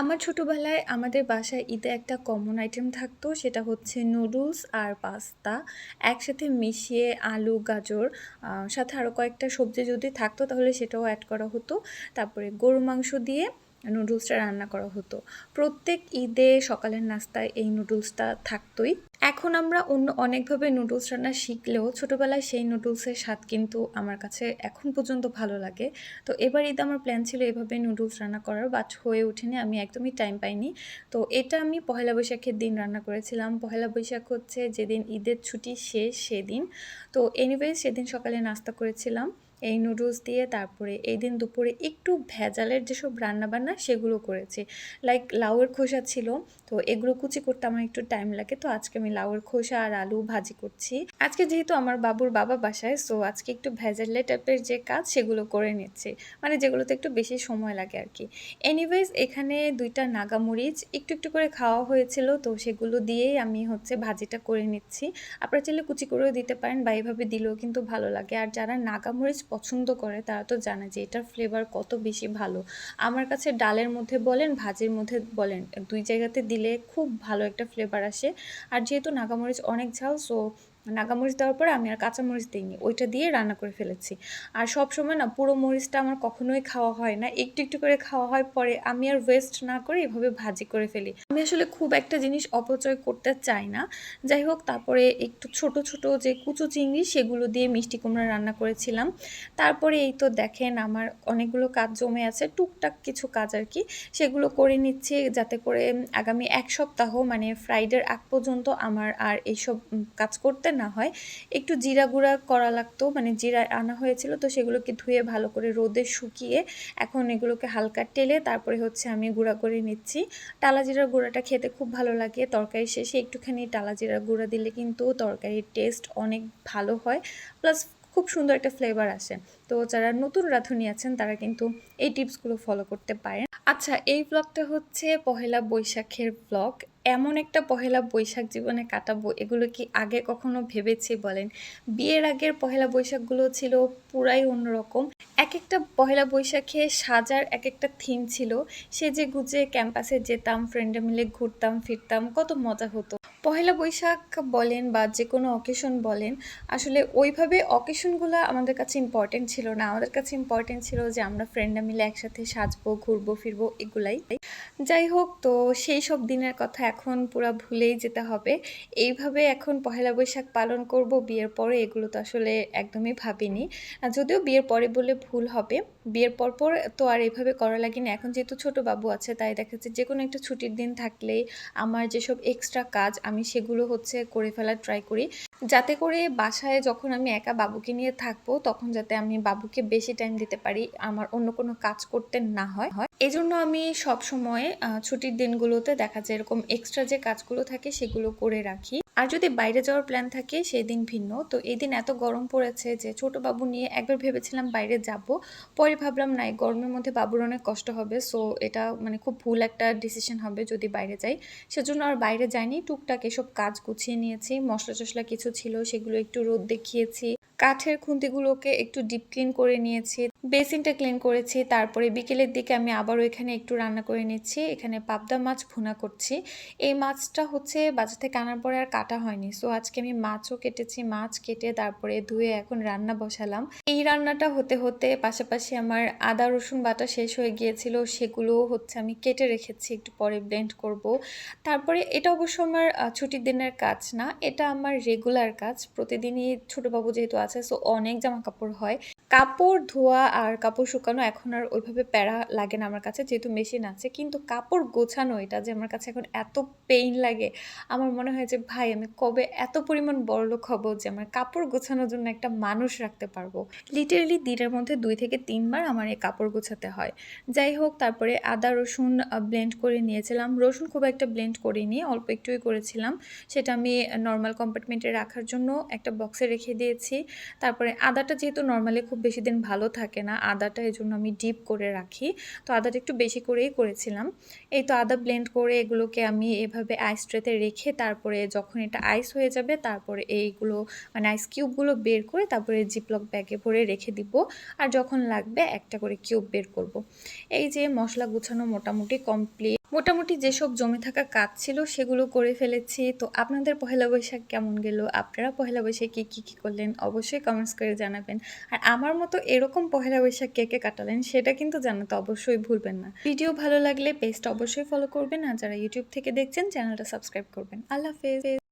আমার ছোটোবেলায় আমাদের বাসায় ঈদে একটা কমন আইটেম থাকতো, সেটা হচ্ছে নুডলস আর পাস্তা একসাথে মিশিয়ে আলু, গাজর সাথে আরও কয়েকটা সবজি যদি থাকতো তাহলে সেটাও অ্যাড করা হতো। তারপরে গরু মাংস দিয়ে নুডলসটা রান্না করা হতো। প্রত্যেক ঈদে সকালের নাস্তায় এই নুডলসটা থাকতোই। এখন আমরা অন্য অনেকভাবে নুডলস রান্না শিখলেও ছোটোবেলায় সেই নুডলসের স্বাদ কিন্তু আমার কাছে এখন পর্যন্ত ভালো লাগে। তো এবার ঈদ আমার প্ল্যান ছিল এভাবে নুডলস রান্না করার, বাট হয়ে ওঠেনি, আমি একদমই টাইম পাইনি। তো এটা আমি পহেলা বৈশাখের দিন রান্না করেছিলাম। পহেলা বৈশাখ হচ্ছে যেদিন ঈদের ছুটি শেষ সেদিন। তো এনিওয়েজ সেদিন সকালে নাস্তা করেছিলাম। এই নুডলস দিয়ে তারপরে এই দিন দুপুরে একটু ভেজালের যেসব রান্নাবান্না সেগুলো করেছি। লাইক লাউয়ের খোসা ছিল, তো এগুলো কুচি করতে আমার একটু টাইম লাগে, তো আজকে আমি লাউয়ের খোসা আর আলু ভাজি করছি। আজকে যেহেতু আমার বাবুর বাবা বাসায় সো আজকে একটু ভেজালে টাইপের যে কাজ সেগুলো করে নিচ্ছি। মানে যেগুলোতে একটু বেশি সময় লাগে আর কি এনিওয়েজ এখানে দুইটা নাগামরিচ একটু একটু করে খাওয়া হয়েছিল, তো সেগুলো দিয়েই আমি হচ্ছে ভাজিটা করে নিচ্ছি। আপনারা চাইলে কুচি করেও দিতে পারেন বা এভাবে দিলেও কিন্তু ভালো লাগে। আর যারা নাগামরিচ পছন্দ করে, তারা তো জানে যে এটার ফ্লেভার কত বেশি ভালো। আমার কাছে ডালের মধ্যে বলেন, ভাজির মধ্যে বলেন, দুই জায়গাতে দিলে খুব ভালো একটা ফ্লেভার আসে। আর যেহেতু নাগামরিচ অনেক ঝাল সো নাগামরিচ দেওয়ার পরে আমি আর কাঁচামরিচ দিইনি, ওইটা দিয়ে রান্না করে ফেলেছি। আর সব সময় না পুরো মরিচটা আমার কখনোই খাওয়া হয় না, একটু একটু করে খাওয়া হয়, পরে আমি আর ওয়েস্ট না করে এভাবে ভাজি করে ফেলি। আমি আসলে খুব একটা জিনিস অপচয় করতে চাই না। যাই হোক, তারপরে একটু ছোট ছোট যে কুচো চিংড়ি সেগুলো দিয়ে মিষ্টি কুমড়া রান্না করেছিলাম। তারপরে এই তো দেখেন আমার অনেকগুলো কাজ জমে আছে, টুকটাক কিছু কাজ আর কি। সেগুলো করে নিচ্ছি যাতে করে আগামী এক সপ্তাহ মানে ফ্রাইডের আগ পর্যন্ত আমার আর এইসব কাজ করতে না হয়, একটু জিরা গুঁড়া করা লাগতো মানে জিরা আনা হয়েছিল তো সেগুলোকে ধুয়ে ভালো করে রোদে শুকিয়ে এখন এগুলোকে হালকা টেলে তারপরে হচ্ছে আমি গুঁড়া করে নিচ্ছি। টালা জিরার গুঁড়াটা খেতে খুব ভালো লাগে তরকারি শেষে, একটুখানি টালা জিরার গুঁড়া দিলে কিন্তু তরকারির টেস্ট অনেক ভালো হয় প্লাস খুব সুন্দর একটা ফ্লেভার আসে। তো যারা নতুন রাঁধুনি আছেন তারা কিন্তু এই টিপসগুলো ফলো করতে পারেন। আচ্ছা এই ব্লগটা হচ্ছে পহেলা বৈশাখের ব্লগ এমন একটা পহেলা বৈশাখ জীবনে কাটাবো, এগুলো কি আগে কখনো ভেবেছি বলেন? বিয়ের আগের পহেলা বৈশাখগুলো ছিল পুরাই অন্যরকম। এক একটা পহেলা বৈশাখে সাজার এক একটা থিম ছিল। সে যে গুজে ক্যাম্পাসে যেতাম ফ্রেন্ডে মিলে ঘুরতাম, ফিরতাম, কত মজা হতো। পহেলা বৈশাখ বলেন বা যে কোনো অকেশন বলেন, আসলে ওইভাবে অকেশনগুলো আমাদের কাছে ইম্পর্টেন্ট ছিল না। আমাদের কাছে ইম্পর্টেন্ট ছিল যে আমরা ফ্রেন্ডরা মিলে একসাথে সাজবো, ঘুরবো, ফিরবো এগুলাই। যাই হোক, তো সেই সব দিনের কথা এখন পুরো ভুলেই যেতে হবে। এইভাবে এখন পহেলা বৈশাখ পালন করব, বিয়ের পরে এগুলো তো আসলে একদমই ভাবিনি। যদিও বিয়ের পরে বলে ভুল হবে বিয়ের পর পর তো আর এভাবে করা লাগে না এখন যেহেতু ছোট বাবু আছে, তাই দেখা যাচ্ছে যে কোনো একটা ছুটির দিন থাকলেই আমার যেসব এক্সট্রা কাজ আমি সেগুলো হচ্ছে করে ফেলার ট্রাই করি। যাতে করে বাসায় যখন আমি একা বাবুকে নিয়ে থাকব, তখন যাতে আমি বাবুকে বেশি টাইম দিতে পারি, আমার অন্য কোনো কাজ করতে না হয়। এই জন্য আমি সব সময় ছুটির দিনগুলোতে দেখা যায় এরকম এক্সট্রা যে কাজগুলো থাকে সেগুলো করে রাখি। আর যদি বাইরে যাওয়ার প্ল্যান থাকে সেই দিন ভিন্ন। তো এই দিন এত গরম পড়েছে যে ছোট বাবু নিয়ে একবার ভেবেছিলাম বাইরে যাব। পরে ভাবলাম না গরমের মধ্যে বাবুর অনেক কষ্ট হবে সো এটা মানে খুব ভুল একটা ডিসিশন হবে যদি বাইরে যাই। সেজন্য আর বাইরে যাইনি। টুকটাক এসব কাজ গুছিয়ে নিয়েছি। মশলা টশলা কিছু ছিল, সেগুলো একটু রোদ দেখিয়েছি। কাঠের খুন্তিগুলোকে একটু ডিপ ক্লিন করে নিয়েছি বেসিনটা ক্লিন করেছি, তারপরে বিকেলের দিকে আমি আবারও এখানে একটু রান্না করে নিচ্ছি, এখানে পাবদা মাছ ভুনা করছি। এই মাছটা হচ্ছে বাজার থেকে আনার পরে আর কাটা হয়নি সো আজকে আমি মাছও কেটেছি, মাছ কেটে তারপরে ধুয়ে এখন রান্না বসালাম। এই রান্নাটা হতে হতে পাশাপাশি আমার আদা, রসুন বাটা শেষ হয়ে গিয়েছিল সেগুলো হচ্ছে আমি কেটে রেখেছি, একটু পরে ব্লেন্ড করব। তারপরে এটা অবশ্য আমার ছুটির দিনের কাজ না, এটা আমার রেগুলার কাজ, প্রতিদিনই ছোটো বাবু যেহেতু আছে সো অনেক জামা কাপড় হয়। কাপড়, ধোয়া আর কাপড় শুকানো এখন আর ওইভাবে প্যারা লাগে না আমার কাছে, যেহেতু মেশিন আছে। কিন্তু কাপড় গোছানো এটা যে আমার কাছে এখন এত পেইন লাগে, আমার মনে হয় যে, ভাই, আমি কবে এত পরিমাণ বড়লোক হব যে আমার কাপড় গোছানোর জন্য একটা মানুষ রাখতে পারব? লিটারেলি দিনের মধ্যে দুই থেকে তিনবার আমার এই কাপড় গোছাতে হয়। যাই হোক, তারপরে আদা, রসুন ব্লেন্ড করে নিয়েছিলাম। রসুন খুব একটা ব্লেন্ড করিনি, অল্প একটুই করেছিলাম। সেটা আমি নর্মাল কম্পার্টমেন্টে রাখার জন্য একটা বক্সে রেখে দিয়েছি। তারপরে আদাটা যেহেতু নর্মালি খুব বেশি দিন ভালো থাকে না। আদাটা এই জন্য আমি ডিপ করে রাখি। তো আদাটা একটু বেশি করেই করেছিলাম। এই তো আদা ব্লেন্ড করে এগুলোকে আমি এভাবে আইস ট্রেতে রেখে তারপরে যখন এটা আইস হয়ে যাবে তারপরে এইগুলো মানে আইস কিউবগুলো বের করে তারপরে জিপলক ব্যাগে ভরে রেখে দিব। আর যখন লাগবে একটা করে কিউব বের করব। এই যে মশলা গুছানো মোটামুটি কমপ্লিট মোটামুটি যেসব জমে থাকা কাজ ছিল সেগুলো করে ফেলেছি। তো আপনাদের পহেলা বৈশাখ কেমন গেল? আপনারা পহেলা বৈশাখে কী কী করলেন? অবশ্যই কমেন্টস করে জানাবেন। আর আমার মতো এরকম পহেলা বৈশাখ কে কে কাটালেন সেটা কিন্তু জানাতে অবশ্যই ভুলবেন না। ভিডিও ভালো লাগলে পেজটা অবশ্যই ফলো করবেন। আর যারা ইউটিউব থেকে দেখছেন চ্যানেলটা সাবস্ক্রাইব করবেন। আল্লাহ হাফেজ।